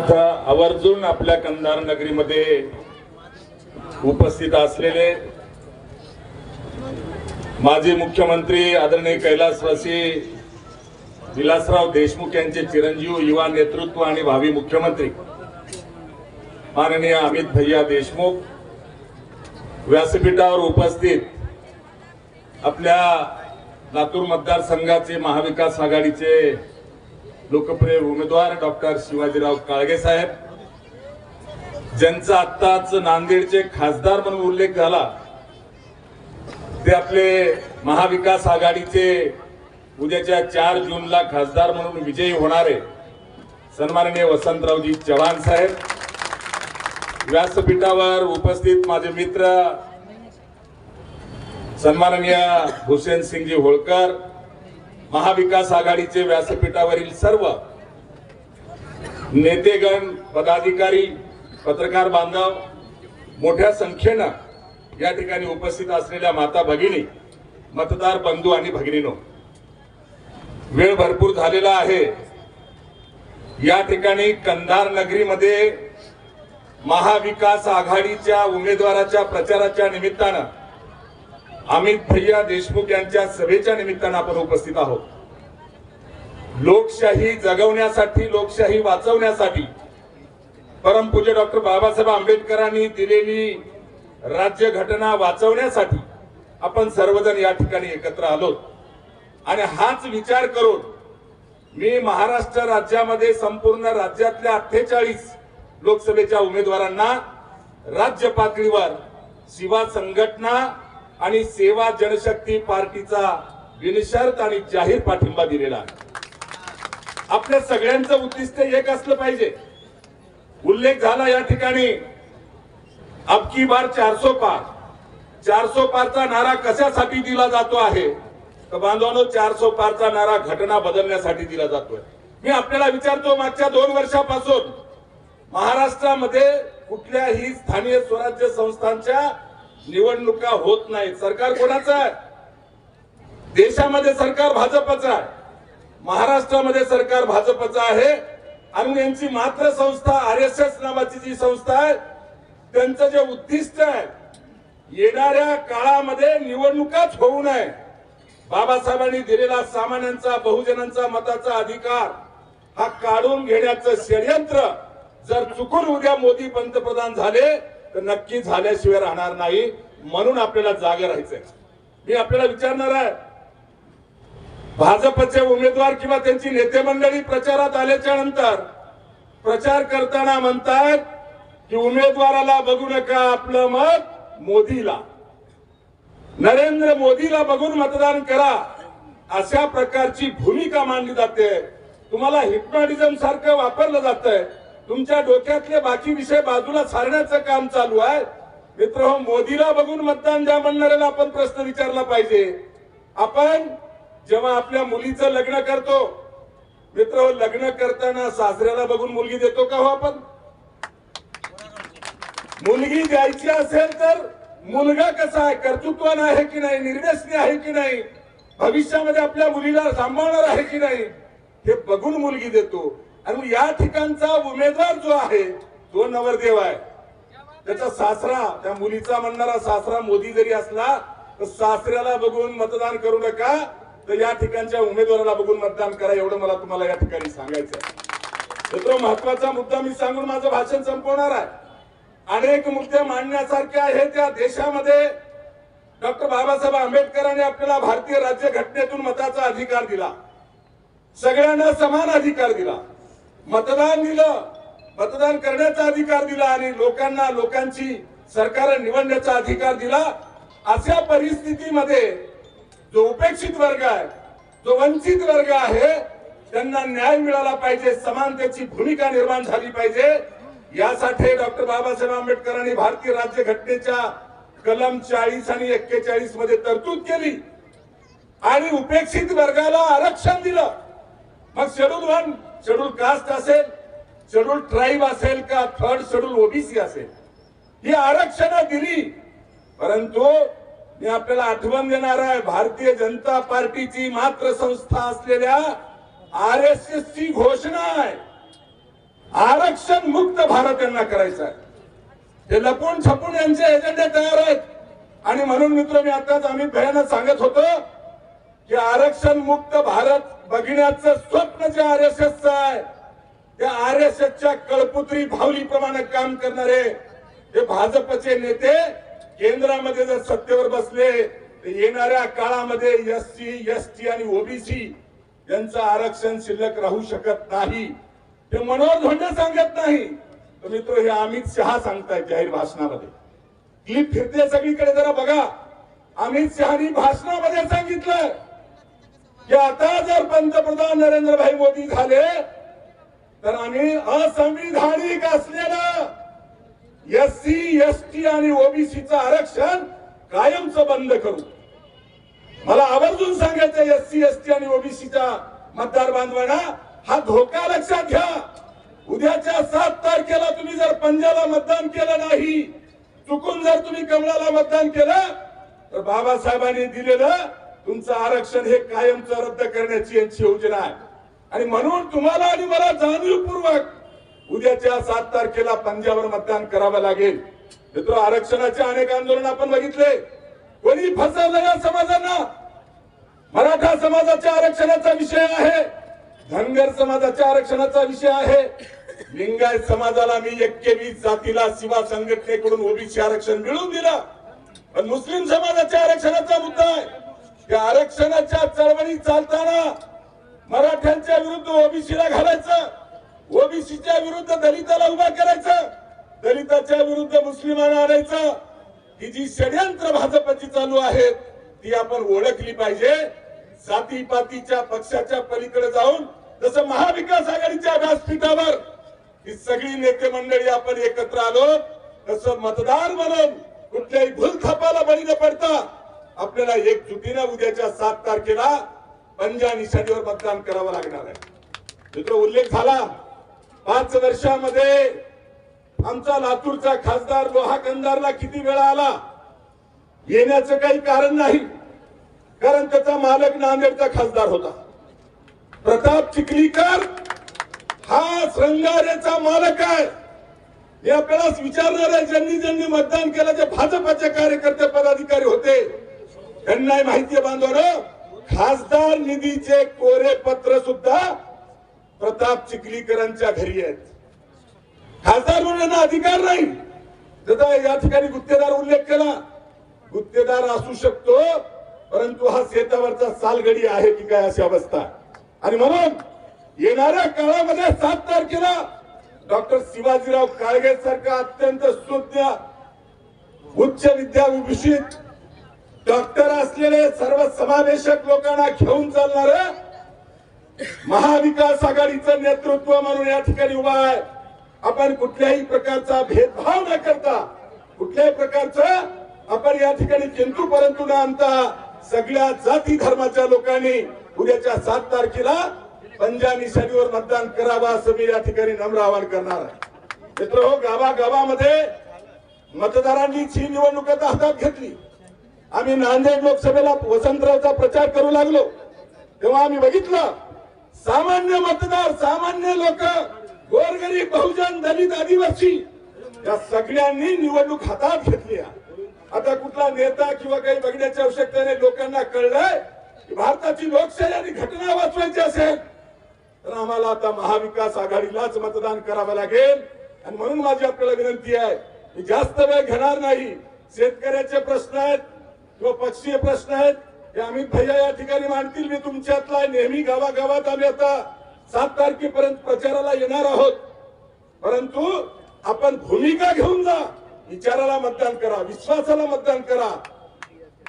आवर्जून आपल्या कंधार नगरीमध्ये उपस्थित असलेले माजी मुख्यमंत्री आदरणीय कैलासवासी विलासराव देशमुख यांचे चिरंजीव युवा नेतृत्व आणि भावी मुख्यमंत्री माननीय अमित भैया देशमुख व्यासपीठावर उपस्थित आपल्या लातूर मतदारसंघाचे महाविकास आघाडीचे लोकप्रिय उमेदवार डॉक्टर शिवाजीराव काळगे साहेब ज्यांचा आत्ताच नांदेडचे खासदार म्हणून उल्लेख झाला ते आपले महाविकास आघाडीचे उद्याच्या चार जूनला खासदार म्हणून विजयी होणारे सन्माननीय वसंतरावजी चव्हाण साहेब. व्यासपीठावर उपस्थित माझे मित्र सन्माननीय हुसेन सिंगजी होळकर महाविकास आघाडीचे व्यासपीठावरील सर्व नेतेगण पदाधिकारी पत्रकार बांधव मोठ्या संख्येनं या ठिकाणी उपस्थित असलेल्या माता भगिनी मतदार बंधू आणि भगिनीनो वेळ भरपूर झालेला आहे. या ठिकाणी कंधार नगरीमध्ये महाविकास आघाडीच्या उमेदवाराच्या प्रचाराच्या निमित्तानं अमित भैया देशमुख यांच्या सभेच्या निमित्तानं आपण उपस्थित आहोत. लोकशाही जगवण्यासाठी लोकशाही वाचवण्यासाठी परमपूज्य डॉक्टर बाबासाहेब आंबेडकरांनी दिलेली राज्यघटना वाचवण्यासाठी आपण सर्वजण या ठिकाणी एकत्र आलो आणि हाच विचार करून मी महाराष्ट्र राज्यामध्ये संपूर्ण राज्यातल्या अठ्ठेचाळीस लोकसभेच्या उमेदवारांना राज्य पातळीवर शिवा संघटना आणि सेवा जनशक्ती पार्टीचा बिनशर्त आणि जाहीर पाठिंबा दिलेला आहे. आपल्या सगळ्यांचं उद्दिष्ट एक असलं पाहिजे. उल्लेख झाला या ठिकाणी अबकी बार चारसो पार. चारसो पारचा नारा कशासाठी दिला जातो आहे? तर बांधवानो चारसो पारचा नारा घटना बदलण्यासाठी दिला जातोय. मी आपल्याला विचारतो मागच्या दोन वर्षापासून महाराष्ट्रामध्ये कुठल्याही स्थानीय स्वराज्य संस्थांच्या निवडणुका होत नाहीत. सरकार कोणाचं आहे? देशामध्ये सरकार भाजपचं आहे. महाराष्ट्रामध्ये सरकार भाजपचं आहे. आणि यांची मात्र संस्था आर एस एस नावाची जी संस्था आहे त्यांचं जे उद्दिष्ट आहे येणाऱ्या काळामध्ये निवडणुकाच होऊ नये. बाबासाहेबांनी दिलेला सामान्यांचा बहुजनांचा मताचा अधिकार हा काढून घेण्याचं षडयंत्र जर चुकून उद्या मोदी पंतप्रधान झाले तर नक्की झाल्याशिवाय राहणार नाही म्हणून आपल्याला जागे राहायचंय. मी आपल्याला विचारणार आहे भाजपचे उमेदवार किंवा त्यांची नेते मंडळी प्रचारात आल्याच्यानंतर प्रचार करताना म्हणतात की उमेदवाराला बघू नका आपलं मत मोदीला. नरेंद्र मोदीला बघून मतदान करा. अशा प्रकारची भूमिका मांडली जाते. तुम्हाला हिप्नॉटिझम सारखं वापरलं जात तुमच्या डोक्यातले बाकी विषय बाजूला सारण्याचं काम चालू आहे. मित्र हो मोदीला बघून मतदान द्या म्हणणाऱ्याला आपण प्रश्न विचारला पाहिजे. आपण जेव्हा आपल्या मुलीचं लग्न करतो मित्र हो लग्न करताना सासऱ्याला बघून मुलगी देतो का हो आपण? मुलगी द्यायची असेल तर मुलगा कसा आहे? कर्तृत्वान आहे की नाही? निर्व्यसनी आहे की नाही? भविष्यामध्ये आपल्या मुलीला सांभाळणार आहे की नाही? हे बघून मुलगी देतो. आणि या ठिकाणचा उमेदवार जो आहे तो नवरदेव आहे. त्याचा सासरा त्या मुलीचा म्हणणारा सासरा मोदी जरी असला तर सासऱ्याला बघून मतदान करू नका तर या ठिकाणच्या उमेदवाराला बघून मतदान करा एवढं मला तुम्हाला या ठिकाणी सांगायचं आहे तो महत्त्वाचा मुद्दा मी सांगून माझं भाषण संपवणार आहे. अनेक मुद्दे मांडण्यासारखे आहे त्या देशामध्ये. डॉक्टर बाबासाहेब आंबेडकरांनी आपल्याला भारतीय राज्य घटनेतून मताचा अधिकार दिला. सगळ्यांना समान अधिकार दिला. मतदान दिलं. मतदान करण्याचा अधिकार दिला आणि लोकांना लोकांची सरकार निवडण्याचा अधिकार दिला. अशा परिस्थितीमध्ये जो उपेक्षित वर्ग आहे जो वंचित वर्ग आहे त्यांना न्याय मिळाला पाहिजे समानतेची भूमिका निर्माण झाली पाहिजे. यासाठी डॉक्टर बाबासाहेब आंबेडकरांनी भारतीय राज्य घटनेच्या कलम चाळीस आणि एक्केचाळीसमध्ये तरतूद केली. आणि उपेक्षित वर्गाला आरक्षण दिलं. मग शेड्यूल वन शेड्यूल कास्ट असेल शेड्यूल ट्राईब असेल का थर्ड शेड्यूल ओबीसी असेल ही आरक्षण दिली. परंतु मी आपल्याला आठवण देणार आहे भारतीय जनता पार्टीची मात्र संस्था असलेल्या आर एस एस ची घोषणा आहे. आरक्षण मुक्त भारत यांना करायचा आहे. ते लपून छपून यांचे एजेंडे तयार आहेत. आणि म्हणून मित्र मी आताच अमित भयानक सांगत होतो की आरक्षण मुक्त भारत बघण्याचं स्वप्न जे आर एस एसचं आहे त्या आर एस एसच्या कळपुत्री भावलीप्रमाणे काम करणारे हे भाजपचे नेते केंद्रामध्ये जर सत्तेवर बसले तर येणाऱ्या काळामध्ये एस सी एस टी आणि ओबीसी यांचं आरक्षण शिल्लक राहू शकत नाही. ते मनोहर धोंडे सांगत नाही. तर मित्र हे अमित शहा सांगतायत जाहीर भाषणामध्ये. क्लिप फिरते सगळीकडे जरा बघा. अमित शहानी भाषणामध्ये सांगितलं की आता जर पंतप्रधान नरेंद्रभाई मोदी झाले तर आम्ही असंविधानिक असलेलं एस सी एस टी आणि ओबीसीचं आरक्षण कायमचं बंद करू. मला आवर्जून सांगायचं एस सी एस टी आणि ओबीसीचा मतदार बांधवांना हा धोका लक्षात घ्या. उद्याच्या सात तारखेला तुम्ही जर पंजाला मतदान केलं नाही चुकून जर तुम्ही कमळाला मतदान केलं तर बाबासाहेबांनी दिलेलं तुमचं आरक्षण हे कायमचं रद्द करण्याची यांची योजना आहे. आणि म्हणून तुम्हाला आणि मला जाणीवपूर्वक उद्याच्या सात तारखेला पंजाबवर मतदान करावं लागेल. मित्र आरक्षणाचे अनेक आंदोलन आपण बघितले. कोणी फसवलं या समाजांना? मराठा समाजाच्या आरक्षणाचा विषय आहे. धनगर समाजाच्या आरक्षणाचा विषय आहे. लिंगायत समाजाला मी एकवीस जातीला शिवा संघटनेकडून ओबीसी आरक्षण मिळवून दिलं. पण मुस्लिम समाजाच्या आरक्षणाचा मुद्दा आहे. या आरक्षणाच्या चळवळी चालताना मराठ्यांच्या विरुद्ध ओबीसीला घालायचं ओबीसीच्या विरुद्ध दलिताला उभा करायचं दलिताच्या विरुद्ध मुस्लिमांना आणायचं. ही जी षडयंत्र भाजपची चालू आहेत ती आपण ओळखली पाहिजे. जातीपातीच्या पक्षाच्या पलीकडे जाऊन जसं महाविकास आघाडीच्या व्यासपीठावर ही सगळी नेते मंडळी आपण एकत्र आलो तसं मतदार म्हणून कुठल्याही भूलथापाला बळी न पडता आपल्याला एक एकजुटीने उद्याच्या सात तारखेला पंजा निशाणीवर मतदान करावं लागणार आहे. मित्र उल्लेख झाला. पाच वर्षामध्ये आमचा लातूरचा खासदार लोहा कंदारला किती वेळा आला? येण्याचं काही कारण नाही. कारण त्याचा मालक नांदेडचा खासदार होता. प्रताप चिखलीकर हा श्रंगारेचा मालक आहे. हे आपल्याला विचारणार आहे ज्यांनी ज्यांनी मतदान केलं जे भाजपाचे कार्यकर्ते पदाधिकारी होते त्यांना माहिती आहे बांधवानं. खासदार निधीचे कोरे पत्र सुद्धा प्रताप चिखलीकरांच्या घरी आहेत. खासदार म्हणून अधिकार नाही. त्याचा या ठिकाणी गुत्तेदार उल्लेख केला गुत्तेदार असू शकतो परंतु हा शेतावरचा सालगडी आहे की काय अशी अवस्था. आणि म्हणून येणाऱ्या काळामध्ये सात तारखेला डॉक्टर शिवाजीराव काळगे सारखा अत्यंत सुज्ञ उच्च विद्याविभूषित डॉक्टर असलेले सर्व समावेशक लोकांना घेऊन चालणार महाविकास आघाडीचं नेतृत्व म्हणून या ठिकाणी उभा आहे. आपण कुठल्याही प्रकारचा भेदभाव न करता कुठल्याही प्रकारचं आपण या ठिकाणी किंतु परंतु न आणता सगळ्या जाती धर्माच्या लोकांनी उद्याच्या सात तारखेला पंजाबी निशाणीवर मतदान करावं असं मी या ठिकाणी नम्र आवाहन करणार आहे. मित्र हो गावागावामध्ये मतदारांनी ही निवडणूक आता हातात घेतली आम्ही नांदेड लोकसभेला वसंतरावचा प्रचार करू लागलो. तेव्हा आम्ही बघितलं सामान्य मतदार सामान्य लोक गोरगरीब बहुजन दलित आदिवासी या सगळ्यांनी निवडणूक हातात घेतली आहे. आता कुठला नेता किंवा काही बघण्याची आवश्यकता नाही लोकांना कळलंय की भारताची लोकशाही आणि घटना वाचवायची असेल तर आम्हाला आता महाविकास आघाडीलाच मतदान करावं लागेल. आणि म्हणून माझी आपल्याला विनंती आहे मी जास्त वेळ घेणार नाही. शेतकऱ्याचे प्रश्न आहेत किंवा पक्षीय प्रश्न आहेत. हे आम्ही भैया या ठिकाणी मांडतील. मी तुमच्यातला नेहमी गावागावात आम्ही आता सात तारखेपर्यंत प्रचाराला येणार आहोत. परंतु आपण भूमिका घेऊन जा. विचाराला मतदान करा. विश्वासाला मतदान करा.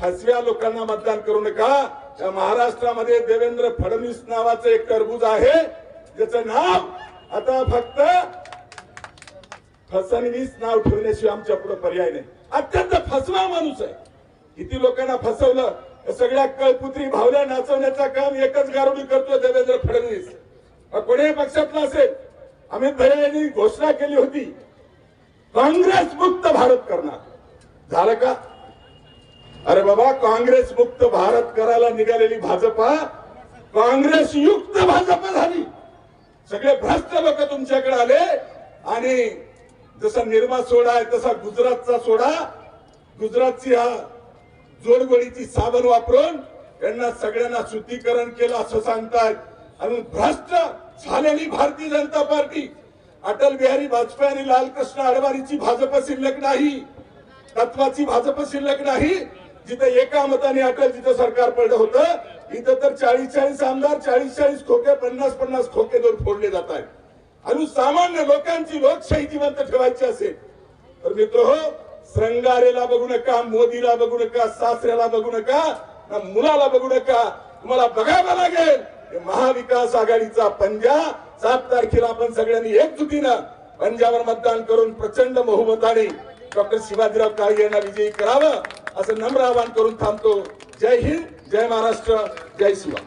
फसव्या लोकांना मतदान करू नका. या महाराष्ट्रामध्ये देवेंद्र फडणवीस नावाचं एक टरबूज आहे. ज्याचं नाव आता फक्त फसणवीस नाव ठेवण्याशिवाय आमच्या पुढे पर्याय नाही. अत्यंत फसवा माणूस आहे. किती लोकांना फसवलं सगळ्या कळपुत्री भावल्या नाचवण्याचं काम एकच गारुडी करतो देवेंद्र फडणवीस. कोणीही पक्षातला असेल अमित भरे यांनी घोषणा केली होती काँग्रेस मुक्त भारत करणार. झालं का? अरे बाबा काँग्रेस मुक्त भारत करायला निघालेली भाजपा काँग्रेस युक्त भाजपा झाली. सगळे भ्रष्ट लोक तुमच्याकडे आले आणि जसा निर्मा सोडा आहे तसा गुजरातचा सोडा गुजरातची हा जोडगोळीची साबण वापरून यांना सगळ्यांना शुद्धीकरण केलं असं सांगतायत. आणि भ्रष्ट झालेली भारतीय जनता पार्टी. अटल बिहारी वाजपेयी आणि लालकृष्ण अडवाणीची भाजप शिल्लक नाही. तत्वाची भाजप शिल्लक नाही. जिथे एका मताने अटल जिथं सरकार पडलं होतं इथं तर चाळीस चाळीस आमदार चाळीस चाळीस खोके पन्नास पन्नास खोके दोन फोडले जात आहेत आणि सामान्य लोकांची लोकशाही जिवंत ठेवायची असेल. तर मित्र हो श्रंगारेला बघू नका मोदीला बघू नका सासऱ्याला बघू नका ना मुलाला बघू नका. तुम्हाला बघावं लागेल. महाविकास आघाडीचा पंजा. सात तारखेला आपण सगळ्यांनी एकजुटीनं पंजावर मतदान करून प्रचंड बहुमताने डॉक्टर शिवाजीराव काळे यांना विजयी करावं असं नम्र आवाहन करून थांबतो. जय हिंद जय महाराष्ट्र जय शिवा